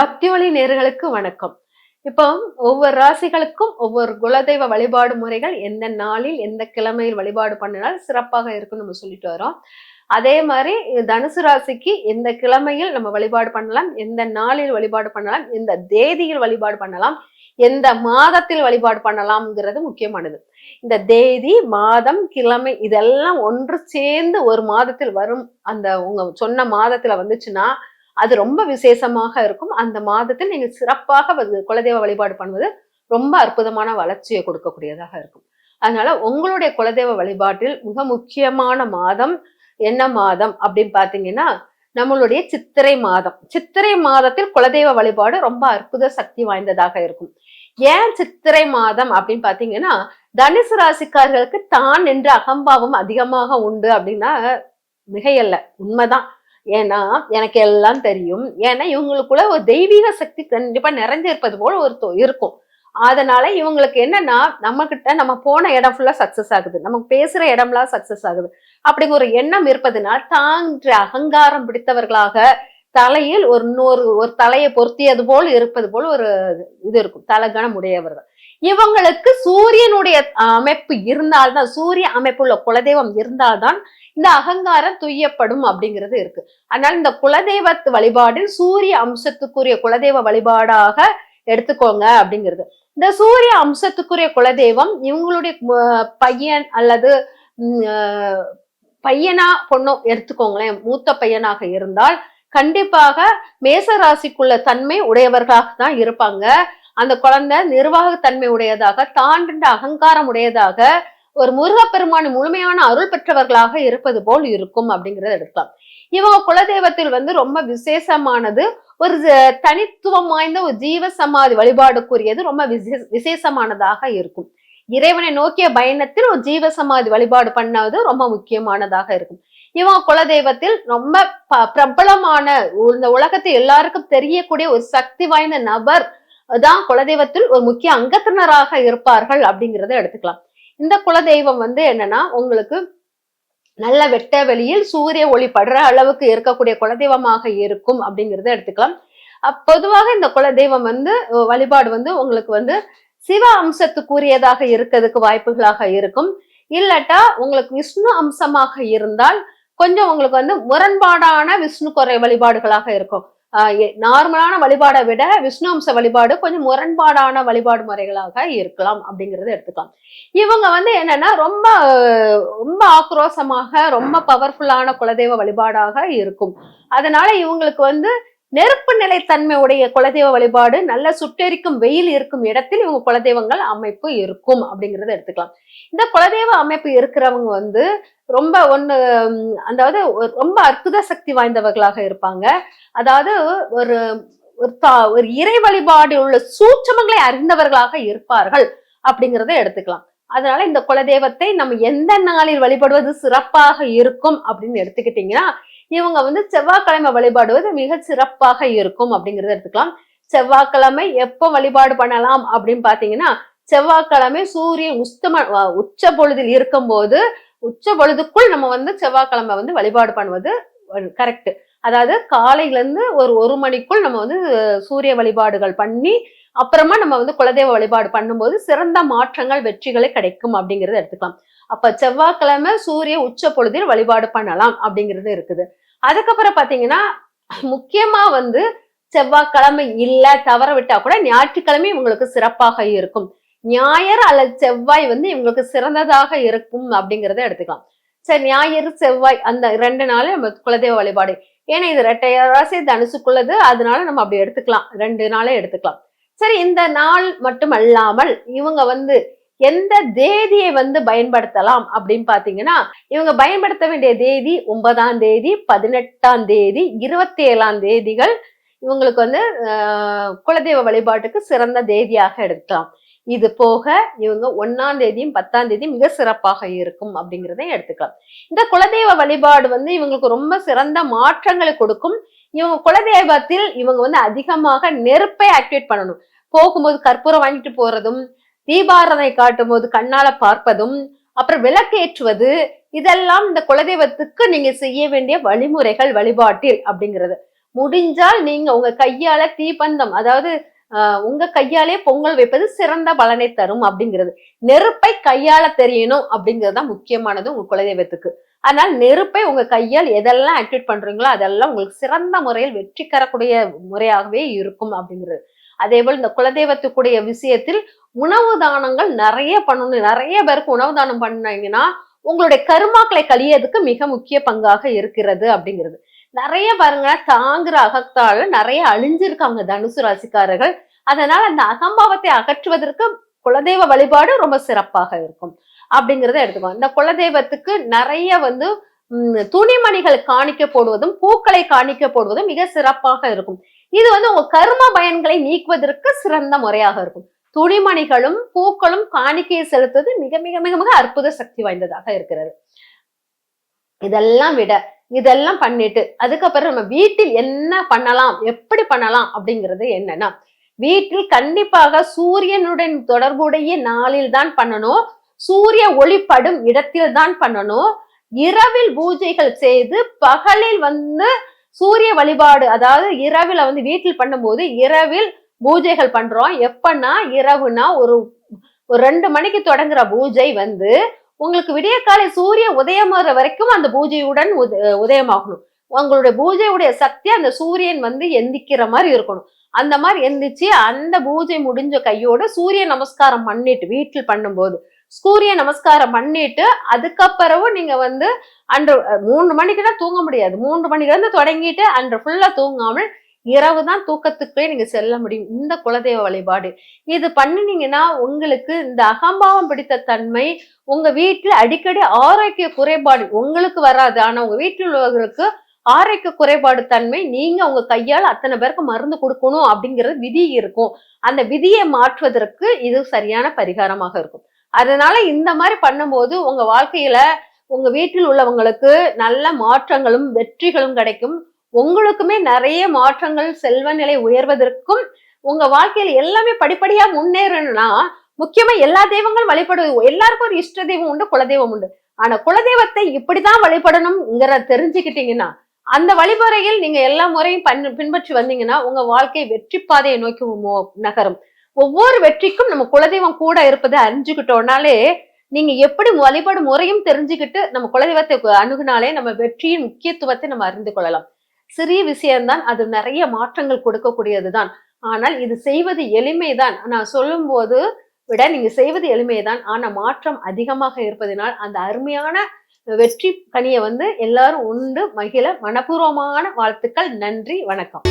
பக்தி வழி நேர்களுக்கு வணக்கம். இப்போ ஒவ்வொரு ராசிகளுக்கும் ஒவ்வொரு குலதெய்வ வழிபாடு முறைகள் எந்த நாளில் எந்த கிழமையில் வழிபாடு பண்ணினால் சிறப்பாக இருக்கும்னு நம்ம சொல்லிட்டு வரோம். அதே மாதிரி தனுசு ராசிக்கு எந்த கிழமையில் நம்ம வழிபாடு பண்ணலாம் எந்த நாளில் வழிபாடு பண்ணலாம் எந்த தேதியில் வழிபாடு பண்ணலாம் எந்த மாதத்தில் வழிபாடு பண்ணலாம்ங்கிறது முக்கியமானது. இந்த தேதி மாதம் கிழமை இதெல்லாம் ஒன்று சேர்ந்து ஒரு மாதத்தில் வரும். அந்த உங்க சொன்ன மாதத்துல வந்துச்சுன்னா அது ரொம்ப விசேஷமாக இருக்கும். அந்த மாதத்தில் நீங்கள் சிறப்பாக வந்து குலதெய்வ வழிபாடு பண்ணுவது ரொம்ப அற்புதமான வளர்ச்சியை கொடுக்கக்கூடியதாக இருக்கும். அதனால உங்களுடைய குலதெய்வ வழிபாட்டில் மிக முக்கியமான மாதம் என்ன மாதம் அப்படின்னு பார்த்தீங்கன்னா நம்மளுடைய சித்திரை மாதம். சித்திரை மாதத்தில் குலதெய்வ வழிபாடு ரொம்ப அற்புத சக்தி வாய்ந்ததாக இருக்கும். ஏன் சித்திரை மாதம் அப்படின்னு பார்த்தீங்கன்னா தனுசு ராசிக்காரர்களுக்கு தான் என்ற அகம்பாவம் அதிகமாக உண்டு அப்படின்னா மிகையல்ல. உண்மைதான். ஏன்னா எனக்கு எல்லாம் தெரியும். ஏன்னா இவங்களுக்குள்ள ஒரு தெய்வீக சக்தி கண்டிப்பா நிறைஞ்சிருப்பது போல ஒரு தொ- இருக்கும். அதனால இவங்களுக்கு என்னன்னா நம்ம கிட்ட நம்ம போன இடம் ஃபுல்லா சக்சஸ் ஆகுது. நமக்கு பேசுற இடம்லாம் சக்சஸ் ஆகுது. அப்படிங்க ஒரு எண்ணம் இருப்பதனால் தான்ற அகங்காரம் பிடித்தவர்களாக தலையில் ஒரு இன்னொரு ஒரு தலையை பொருத்தியது போல் இருப்பது போல் ஒரு இது இருக்கும். தலகணம் உடையவர்கள். இவங்களுக்கு சூரியனுடைய அமைப்பு இருந்தால்தான் சூரிய அமைப்புள்ள குலதெய்வம் இருந்தால்தான் இந்த அகங்காரம் துய்யப்படும் அப்படிங்கிறது இருக்கு. அதனால இந்த குலதெய்வத்து வழிபாடில் சூரிய அம்சத்துக்குரிய குலதெய்வ வழிபாடாக எடுத்துக்கோங்க அப்படிங்கிறது. இந்த சூரிய அம்சத்துக்குரிய குலதெய்வம் இவங்களுடைய பையன் அல்லது பையனா பொண்ணும் எடுத்துக்கோங்களேன். மூத்த பையனாக இருந்தால் கண்டிப்பாக மேசராசிக்குள்ள தன்மை உடையவர்களாக தான் இருப்பாங்க. அந்த குழந்தை நிர்வாகத்தன்மை உடையதாக தாண்டின்ற அகங்காரம் உடையதாக ஒரு முருகப்பெருமான் முழுமையான அருள் பெற்றவர்களாக இருப்பது போல் இருக்கும் அப்படிங்கறத எடுக்கலாம். இவங்க குலதெய்வத்தில் வந்து ரொம்ப விசேஷமானது ஒரு தனித்துவம் வாய்ந்த ஒரு ஜீவ சமாதி வழிபாடுக்குரியது ரொம்ப விசேஷமானதாக இருக்கும். இறைவனை நோக்கிய பயணத்தில் ஒரு ஜீவ சமாதி வழிபாடு பண்ணது ரொம்ப முக்கியமானதாக இருக்கும். இவங்க குலதெய்வத்தில் ரொம்ப ப- பிரபலமான இந்த உலகத்தை எல்லாருக்கும் தெரியக்கூடிய ஒரு சக்தி வாய்ந்த நபர் தான் குலதெய்வத்தில் ஒரு முக்கிய அங்கத்தினராக இருப்பார்கள் அப்படிங்கிறத எடுத்துக்கலாம். இந்த குலதெய்வம் வந்து என்னன்னா உங்களுக்கு நல்ல வெட்ட வெளியில் சூரிய ஒளி படுற அளவுக்கு இருக்கக்கூடிய குலதெய்வமாக இருக்கும் அப்படிங்கிறத எடுத்துக்கலாம். பொதுவாக இந்த குலதெய்வம் வந்து வழிபாடு வந்து உங்களுக்கு வந்து சிவ அம்சத்துக்குரியதாக இருக்கிறதுக்கு வாய்ப்புகளாக இருக்கும். இல்லாட்டா உங்களுக்கு விஷ்ணு அம்சமாக இருந்தால் கொஞ்சம் உங்களுக்கு வந்து முரண்பாடான விஷ்ணு குறை வழிபாடுகளாக இருக்கும். நார்மலான வழிபாடை விட விஷ்ணுவம்ச வழிபாடு கொஞ்சம் முரண்பாடான வழிபாடு முறைகளாக இருக்கலாம் அப்படிங்கறத எடுத்துக்கலாம். இவங்க வந்து என்னன்னா ரொம்ப ரொம்ப ஆக்ரோஷமாக ரொம்ப பவர்ஃபுல்லான குலதெய்வ வழிபாடாக இருக்கும். அதனால இவங்களுக்கு வந்து நெருப்பு நிலைத்தன்மை உடைய குலதெய்வ வழிபாடு நல்ல சுட்டெரிக்கும் வெயில் இருக்கும் இடத்தில் இவங்க குலதெய்வங்கள் அமைப்பு இருக்கும் அப்படிங்கறத எடுத்துக்கலாம். இந்த குலதெய்வ அமைப்பு இருக்கிறவங்க வந்து ரொம்ப ஒண்ணு அதாவது ரொம்ப அற்புத சக்தி வாய்ந்தவர்களாக இருப்பாங்க. அதாவது ஒரு ஒரு ஒரு இறை வழிபாடு உள்ள சூட்சமங்களை அறிந்தவர்களாக இருப்பார்கள் அப்படிங்கிறத எடுத்துக்கலாம். அதனால இந்த குலதெய்வத்தை நம்ம எந்த நாளில் வழிபடுவது சிறப்பாக இருக்கும் அப்படின்னு எடுத்துக்கிட்டீங்கன்னா இவங்க வந்து செவ்வாய்க்கிழமை வழிபாடுவது மிக சிறப்பாக இருக்கும் அப்படிங்கறத எடுத்துக்கலாம். செவ்வாய்க்கிழமை எப்போ வழிபாடு பண்ணலாம் அப்படின்னு பாத்தீங்கன்னா செவ்வாய்க்கிழமை சூரியன் உஸ்தம உச்ச பொழுதில் இருக்கும்போது உச்ச பொழுதுக்குள் நம்ம வந்து செவ்வாய்க்கிழமை வந்து வழிபாடு பண்ணுவது கரெக்ட் அதாவது காலையில இருந்து ஒரு ஒரு மணிக்குள் நம்ம வந்து சூரிய வழிபாடுகள் பண்ணி அப்புறமா நம்ம வந்து குலதெய்வ வழிபாடு பண்ணும்போது சிறந்த மாற்றங்கள் வெற்றிகளை கிடைக்கும் அப்படிங்கறத எடுத்துக்கலாம். அப்ப செவ்வாய்க்கிழமை சூரிய உச்ச பொழுதில் வழிபாடு பண்ணலாம் அப்படிங்கிறது இருக்குது. அதுக்கப்புறம் பாத்தீங்கன்னா முக்கியமா வந்து செவ்வாய்க்கிழமை இல்ல தவற விட்டா கூட ஞாயிற்றுக்கிழமை இவங்களுக்கு சிறப்பாக இருக்கும். ஞாயிறு அல்லது செவ்வாய் வந்து இவங்களுக்கு சிறந்ததாக இருக்கும் அப்படிங்கிறத எடுத்துக்கலாம். சரி ஞாயிறு செவ்வாய் அந்த ரெண்டு நாள் நம்ம குலதெய்வ வழிபாடு. ஏன்னா இது ரெட்டை ராசி தனுசுக்குள்ளது அதனால நம்ம அப்படி எடுத்துக்கலாம். ரெண்டு நாளே எடுத்துக்கலாம். சரி இந்த நாள் மட்டும் அல்லாமல் இவங்க வந்து எந்த தேதியை வந்து பயன்படுத்தலாம் அப்படின்னு பாத்தீங்கன்னா இவங்க பயன்படுத்த வேண்டிய தேதி ஒன்பதாம் தேதி பதினெட்டாம் தேதி இருபத்தி ஏழாம் தேதிகள் இவங்களுக்கு வந்து குலதெய்வ வழிபாட்டுக்கு சிறந்த தேதியாக எடுக்கலாம். இது போக இவங்க ஒன்னாம் தேதியும் பத்தாம் தேதியும் மிக சிறப்பாக இருக்கும் அப்படிங்கிறத எடுத்துக்கலாம். இந்த குலதெய்வ வழிபாடு வந்து இவங்களுக்கு ரொம்ப சிறந்த மாற்றங்களை கொடுக்கும். இவங்க குலதெய்வத்தில் இவங்க வந்து அதிகமாக நெருப்பை ஆக்டிவேட் பண்ணணும். போகும்போது கற்பூரம் வாங்கிட்டு போறதும் தீபாரதனை காட்டும் போது கண்ணால பார்ப்பதும் அப்புறம் விளக்கேற்றுவது இதெல்லாம் இந்த குலதெய்வத்துக்கு நீங்க செய்ய வேண்டிய வழிமுறைகள் வழிபாட்டில் அப்படிங்கிறது. முடிஞ்சால் நீங்க உங்க கையால தீபந்தம் அதாவது உங்க கையாலே பொங்கல் வைப்பது சிறந்த பலனை தரும் அப்படிங்கிறது. நெருப்பை கையால தெரியணும் அப்படிங்கிறது தான் முக்கியமானது உங்க குலதெய்வத்துக்கு. அதனால் நெருப்பை உங்க கையால் எதெல்லாம் ஆக்டிவேட் பண்றீங்களோ அதெல்லாம் உங்களுக்கு சிறந்த முறையில் வெற்றி தரக்கூடிய முறையாகவே இருக்கும் அப்படிங்கிறது. அதே போல் இந்த குலதெய்வத்துக்குடைய விஷயத்தில் உணவு தானங்கள் நிறைய பண்ணணும். நிறைய பேருக்கு உணவு தானம் பண்ணீங்கன்னா உங்களுடைய கருமாக்களை கழியதுக்கு மிக முக்கிய பங்காக இருக்கிறது அப்படிங்கிறது. நிறைய பாருங்க தாங்குற அகத்தால நிறைய அழிஞ்சிருக்காங்க தனுசு ராசிக்காரர்கள். அதனால அந்த அகம்பாவத்தை அகற்றுவதற்கு குலதெய்வ வழிபாடு ரொம்ப சிறப்பாக இருக்கும் அப்படிங்கிறத எடுத்துக்கோ இந்த குலதெய்வத்துக்கு நிறைய வந்து துணிமணிகள் காணிக்க போடுவதும் பூக்களை காணிக்க போடுவதும் மிக சிறப்பாக இருக்கும். இது வந்து உங்க கர்ம பயன்களை நீக்குவதற்கு சிறந்த முறையாக இருக்கும். துணிமணிகளும் பூக்களும் காணிக்கையை செலுத்துவது மிக மிக மிக மிக அற்புத சக்தி வாய்ந்ததாக இருக்கிறது. இதெல்லாம் விட இதெல்லாம் பண்ணிட்டு அதுக்கப்புறம் நம்ம வீட்டில் என்ன பண்ணலாம் எப்படி பண்ணலாம் அப்படிங்கிறது என்னன்னா வீட்டில் கண்டிப்பாக சூரியனுடன் தொடர்புடைய நாளில் தான் பண்ணணும். சூரிய ஒளிப்படும் இடத்தில் தான் பண்ணணும். இரவில் பூஜைகள் செய்து பகலில் வந்து சூரிய வழிபாடு அதாவது இரவில் வந்து வீட்டில் பண்ணும்போது இரவில் பூஜைகள் பண்றோம். எப்பன்னா இரவுனா ஒரு ஒரு ரெண்டு மணிக்கு தொடங்குற பூஜை வந்து உங்களுக்கு விடிய காலை சூரிய உதயமாகிற வரைக்கும் அந்த பூஜையுடன் உத உதயமாகணும். உங்களுடைய பூஜையுடைய சக்தி அந்த சூரியன் வந்து எந்திக்கிற மாதிரி இருக்கணும். அந்த மாதிரி எந்திரிச்சு அந்த பூஜை முடிஞ்ச கையோட சூரிய நமஸ்காரம் பண்ணிட்டு வீட்டில் பண்ணும்போது சூரிய நமஸ்காரம் பண்ணிட்டு அதுக்கப்புறவும் நீங்க வந்து அன்று மூன்று மணிக்கு தூங்க முடியாது. மூன்று மணிக்கு இருந்து தொடங்கிட்டு அன்று ஃபுல்லா தூங்காமல் இரவு தான் தூக்கத்துக்கே நீங்க செல்ல முடியும். இந்த குலதெய்வ வழிபாடு. இது பண்ணினீங்கன்னா உங்களுக்கு இந்த அகம்பாவம் பிடித்த தன்மை உங்க வீட்டுல அடிக்கடி ஆரோக்கிய குறைபாடு உங்களுக்கு வராது. ஆனா உங்க வீட்டில் உள்ளவர்களுக்கு ஆரோக்கிய குறைபாடு தன்மை நீங்க உங்க கையால் அத்தனை பேருக்கு மருந்து கொடுக்கணும் அப்படிங்கிறது விதி இருக்கும். அந்த விதியை மாற்றுவதற்கு இது சரியான பரிகாரமாக இருக்கும். அதனால இந்த மாதிரி பண்ணும்போது உங்க வாழ்க்கையில உங்க வீட்டில் உள்ளவங்களுக்கு நல்ல மாற்றங்களும் வெற்றிகளும் கிடைக்கும். உங்களுக்குமே நிறைய மாற்றங்கள் செல்வநிலை உயர்வதற்கும் உங்க வாழ்க்கையில எல்லாமே படிப்படியா முன்னேறணும்னா முக்கியமா எல்லா தெய்வங்களும் வழிபடுவது எல்லாருக்கும் ஒரு இஷ்ட தெய்வம் உண்டு குலதெய்வம் உண்டு. ஆனா குலதெய்வத்தை இப்படிதான் வழிபடணும்ங்கிற தெரிஞ்சுக்கிட்டீங்கன்னா அந்த வழிமுறையில் நீங்க எல்லா முறையும் பின்பற்றி வந்தீங்கன்னா உங்க வாழ்க்கை வெற்றி பாதையை நோக்கி நகரும். ஒவ்வொரு வெற்றிக்கும் நம்ம குலதெய்வம் கூட இருப்பதை அறிஞ்சுக்கிட்டோம்னாலே நீங்க எப்படி வழிபடும் முறையும் தெரிஞ்சுக்கிட்டு நம்ம குலதெய்வத்தை அணுகுனாலே நம்ம வெற்றியின் முக்கியத்துவத்தை நம்ம அறிந்து கொள்ளலாம். சிறிய விஷயம்தான் அது நிறைய மாற்றங்கள் கொடுக்கக்கூடியதுதான். ஆனால் இது செய்வது எளிமைதான். நான் சொல்லும் போது விட நீங்க செய்வது எளிமைதான். ஆனா மாற்றம் அதிகமாக இருப்பதனால் அந்த அருமையான வெற்றி கனியை வந்து எல்லாரும் உண்டு மகிழ மனப்பூர்வமான வாழ்த்துக்கள். நன்றி வணக்கம்.